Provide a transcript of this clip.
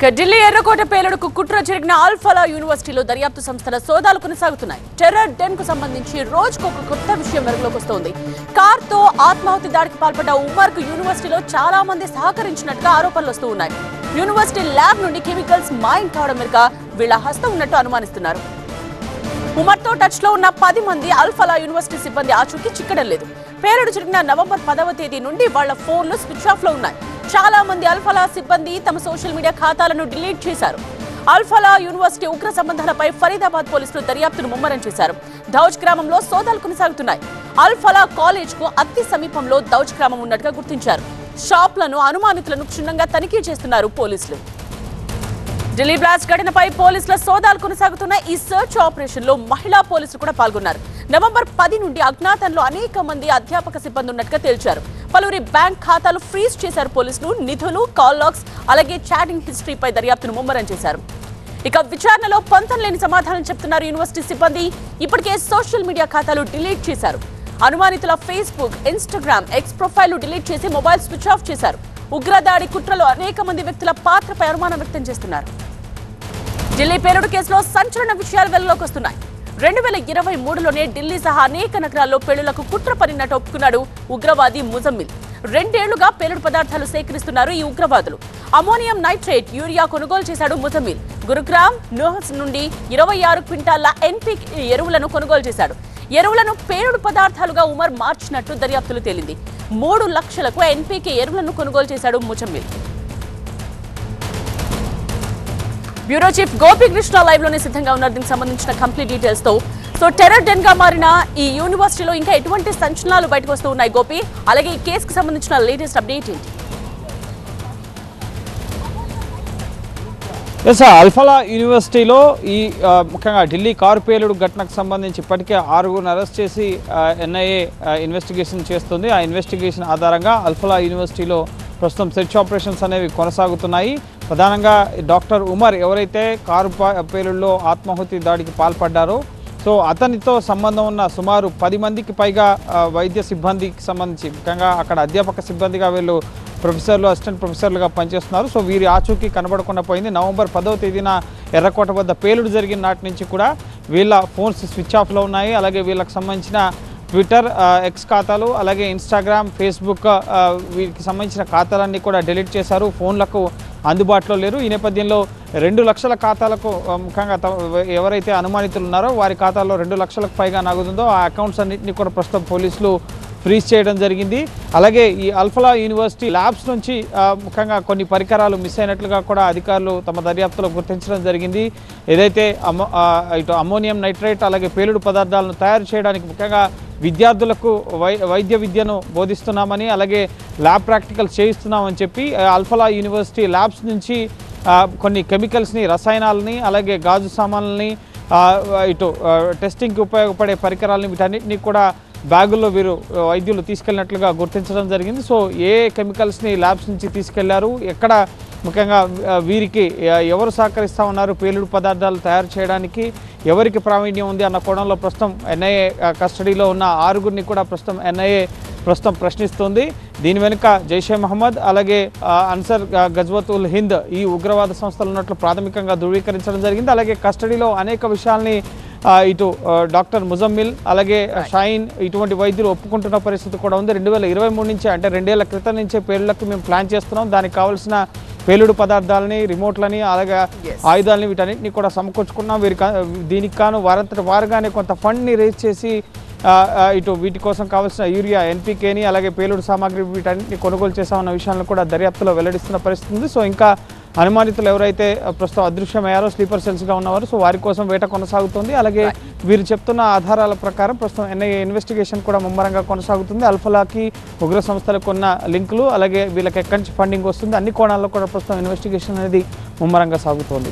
ఢిల్లీ ఎర్రకోట పేలుడుకు కుట్ర జరిగిన ఆల్ఫలా యూనివర్సిటీలో దర్యాప్తు సంస్థల సోదాలు కొనసాగుతున్నాయి. టెర్రర్ డెన్కు సంబంధించి రోజుకు ఒక కొత్త విషయం వెలుగులోకి వస్తోంది కార్తో ఆత్మాహుతి దాడికి పాల్పడ్డ ఉమర్కు యూనివర్సిటీలో చాలా మంది సహకరించినట్టుగా ఆరోపణలు వస్తూ ఉన్నాయి. యూనివర్సిటీ ల్యాబ్ నుండి కెమికల్స్ మాయం కావడం మేరకు వీళ్ళ హస్తం ఉన్నట్టు అనుమానిస్తున్నారు. ఉమర్తో టచ్లో ఉన్న పది మంది అల్ఫలా యూనివర్సిటీ సిబ్బంది ఆచూకీ చిక్కడం లేదు. పేలుడు జరిగిన నవంబర్ పదవ తేదీ నుండి వాళ్ళ ఫోన్లు స్విచ్ ఆఫ్లో ఉన్నాయి. చాలా మంది అల్ఫలా సిబ్బంది తమ సోషల్ మీడియా ఖాతాలను డిలీట్ చేశారు. అల్ఫలా యూనివర్సిటీ ఉగ్ర సంబంధాలపై ఫరీదాబాద్ పోలీసులు దర్యాప్తును ముమ్మరం చేశారు. దౌజ్ గ్రామంలో సోదాలు కొనసాగుతున్నాయి. అల్ఫలా కాలేజ్కు అతి సమీపంలో దౌజ్ గ్రామం ఉన్నట్టుగా గుర్తించారు. షాప్లను అనుమానితులను క్షుణ్ణంగా తనిఖీ చేస్తున్నారు పోలీసులు. ఢిల్లీ బ్లాస్ట్ ఘటనపై పోలీసుల సోదాలు కొనసాగుతున్న ఈ సర్చ్ ఆపరేషన్లో మహిళా పోలీసులు కూడా పాల్గొన్నారు. నవంబర్ పది నుండి అజ్ఞాతంలో అనేక మంది అధ్యాపక సిబ్బంది ఉన్నట్టుగా తేల్చారు. పలువురి బ్యాంక్ ఖాతాలు ఫ్రీజ్ చేశారు పోలీసులు నిధులు కాల్ లాగ్స్ అలాగే చాటింగ్ హిస్టరీపై దర్యాప్తును ముమ్మరం చేశారు. ఇక విచారణలో పొంతం లేని సమాధానం చెప్తున్నారు యూనివర్సిటీ సిబ్బంది. ఇప్పటికే సోషల్ మీడియా ఖాతాలు డిలీట్ చేశారు. అనుమానితుల Facebook Instagram X profile delete చేసి మొబైల్ స్విచ్ ఆఫ్ చేశారు. ఉగ్రదాడి కుట్రలో అనేక మంది వ్యక్తుల పాత్రపై అనుమానం వ్యక్తం చేస్తున్నారు. ఢిల్లీ పేలుడు కేసులో సంచలన విషయాలు వెలుగులోకి వస్తున్నాయి. రెండు వేల ఇరవై మూడులోనే ఢిల్లీ సహా అనేక నగరాల్లో పెళ్ళులకు కుట్ర పనినట్టు ఒప్పుకున్నాడు ఉగ్రవాది ముజమ్మిల్. రెండేళ్ళుగా పేలుడు పదార్థాలు సేకరిస్తున్నారు ఈ ఉగ్రవాదులు. అమోనియం నైట్రేట్ యూరియా కొనుగోలు చేశాడు ముజమ్మిల్. గురుగ్రామ్ నోహస్ నుండి ఇరవై ఆరు క్వింటాల ఎన్పిక్ ఎరువులను కొనుగోలు చేశాడు. ఎరువులను పేలుడు పదార్థాలుగా ఉమర్ మార్చినట్టు దర్యాప్తులు తేలింది. మూడు లక్షలకు ఎన్పీకే ఎరువులను కొనుగోలు చేశాడు ముజమ్మిల్. బ్యూరో చీఫ్ గోపికృష్ణ లైవ్లోనే సిద్ధంగా ఉన్నారు. దీనికి సంబంధించిన కంప్లీట్ డీటెయిల్స్తో. సో టెరర్ డెన్గా మారిన ఈ యూనివర్సిటీలో ఇంకా ఎటువంటి సంచలనాలు బయటకు వస్తూ ఉన్నాయి గోపి? అలాగే ఈ కేసుకు సంబంధించిన లేటెస్ట్ అప్డేట్ ఏంటి? ఎస్ అల్ఫలా యూనివర్సిటీలో ఈ ముఖ్యంగా ఢిల్లీ కారు పేలుడు ఘటనకు సంబంధించి ఇప్పటికే ఆరుగురిని అరెస్ట్ చేసి ఎన్ఐఏ ఇన్వెస్టిగేషన్ చేస్తుంది. ఆ ఇన్వెస్టిగేషన్ ఆధారంగా అల్ఫలా యూనివర్సిటీలో ప్రస్తుతం సెర్చ్ ఆపరేషన్స్ అనేవి కొనసాగుతున్నాయి. ప్రధానంగా డాక్టర్ ఉమర్ ఎవరైతే కారు పేలుల్లో పేలుడులో ఆత్మాహుతి దాడికి పాల్పడ్డారో సో అతనితో సంబంధం ఉన్న సుమారు పది మందికి పైగా వైద్య సిబ్బందికి సంబంధించి ముఖ్యంగా అక్కడ అధ్యాపక సిబ్బందిగా వీళ్ళు ప్రొఫెసర్లు అసిస్టెంట్ ప్రొఫెసర్లుగా పనిచేస్తున్నారు. సో వీరి ఆచూకీ కనబడకుండా పోయింది. నవంబర్ పదవ తేదీన ఎర్రకోట వద్ద పేలుడు జరిగిన నాటి నుంచి కూడా వీళ్ళ ఫోన్స్ స్విచ్ ఆఫ్లో ఉన్నాయి. అలాగే వీళ్ళకి సంబంధించిన ట్విట్టర్ ఎక్స్ ఖాతాలు అలాగే ఇన్స్టాగ్రామ్ ఫేస్బుక్ వీరికి వీటికి సంబంధించిన ఖాతాలన్నీ కూడా డిలీట్ చేశారు. ఫోన్లకు అందుబాటులో లేరు. ఈ నేపథ్యంలో రెండు లక్షల ఖాతాలకు ముఖ్యంగా ఎవరైతే అనుమానితులు ఉన్నారో వారి ఖాతాలో రెండు లక్షలకు పైగా నగదుందో ఆ అకౌంట్స్ అన్నింటినీ కూడా ప్రస్తుతం పోలీసులు ఫ్రీజ్ చేయడం జరిగింది. అలాగే ఈ అల్ఫలా యూనివర్సిటీ ల్యాబ్స్ నుంచి ముఖ్యంగా కొన్ని పరికరాలు మిస్ అయినట్లుగా కూడా అధికారులు తమ దర్యాప్తులో గుర్తించడం జరిగింది. ఏదైతే అమో ఇటు అమ్మోనియం నైట్రేట్ అలాగే పేలుడు పదార్థాలను తయారు చేయడానికి ముఖ్యంగా విద్యార్థులకు వై వైద్య విద్యను బోధిస్తున్నామని అలాగే ల్యాబ్ ప్రాక్టికల్ చేయిస్తున్నామని చెప్పి అల్ఫలా యూనివర్సిటీ ల్యాబ్స్ నుంచి కొన్ని కెమికల్స్ని రసాయనాలని అలాగే గాజు సామాన్లని ఇటు టెస్టింగ్కి ఉపయోగపడే పరికరాలని వీటన్నిటిని కూడా బ్యాగుల్లో వీరు వైద్యులు తీసుకెళ్ళినట్లుగా గుర్తించడం జరిగింది. సో ఏ కెమికల్స్ని ల్యాబ్స్ నుంచి తీసుకెళ్ళారు? ఎక్కడ ముఖ్యంగా వీరికి ఎవరు సహకరిస్తూ ఉన్నారు? పేలుడు పదార్థాలు తయారు చేయడానికి ఎవరికి ప్రావీణ్యం ఉంది అన్న కోణంలో ప్రస్తుతం ఎన్ఐఏ కస్టడీలో ఉన్న ఆరుగురిని కూడా ప్రస్తుతం ఎన్ఐఏ ప్రస్తుతం ప్రశ్నిస్తుంది. దీని వెనుక జైషే మహమ్మద్ అలాగే అన్సర్ గజ్వత్ ఉల్ హింద్ ఈ ఉగ్రవాద సంస్థలు ఉన్నట్లు ప్రాథమికంగా ధృవీకరించడం జరిగింది. అలాగే కస్టడీలో అనేక విషయాల్ని ఇటు డాక్టర్ ముజమ్మిల్ అలాగే షాయిన్ ఇటువంటి వైద్యులు ఒప్పుకుంటున్న పరిస్థితి కూడా ఉంది. రెండు వేల ఇరవై మూడు నుంచి అంటే రెండేళ్ళ క్రితం నుంచే పేలుళ్ళకు మేము ప్లాన్ చేస్తున్నాం. దానికి కావాల్సిన పేలుడు పదార్థాలని రిమోట్లని అలాగే. ఆయుధాలని వీటన్నిటిని కూడా సమకూర్చుకున్నాం. వీరికి దీనికి కాను వారంతటి వారుగానే కొంత ఫండ్ని రేజ్ చేసి ఇటు వీటి కోసం కావాల్సిన యూరియా ఎన్పికేని అలాగే పేలుడు సామాగ్రి వీటన్నిటిని కొనుగోలు చేశామన్న విషయాలను కూడా దర్యాప్తులో వెల్లడిస్తున్న పరిస్థితి ఉంది. సో ఇంకా అనుమానితులు ఎవరైతే ప్రస్తుతం అదృశ్యమయ్యారో స్లీపర్ సెల్స్గా ఉన్నవారు సో వారి కోసం వేట కొనసాగుతుంది. అలాగే వీరు చెప్తున్న ఆధారాల ప్రకారం ప్రస్తుతం ఎన్ఐఏ ఇన్వెస్టిగేషన్ కూడా ముమ్మరంగా కొనసాగుతుంది. అల్ఫలాకి ఉగ్ర సంస్థలకు ఉన్న లింకులు అలాగే వీళ్ళకి ఎక్కడి నుంచి ఫండింగ్ వస్తుంది అన్ని కోణాల్లో కూడా ప్రస్తుతం ఇన్వెస్టిగేషన్ అనేది ముమ్మరంగా సాగుతోంది.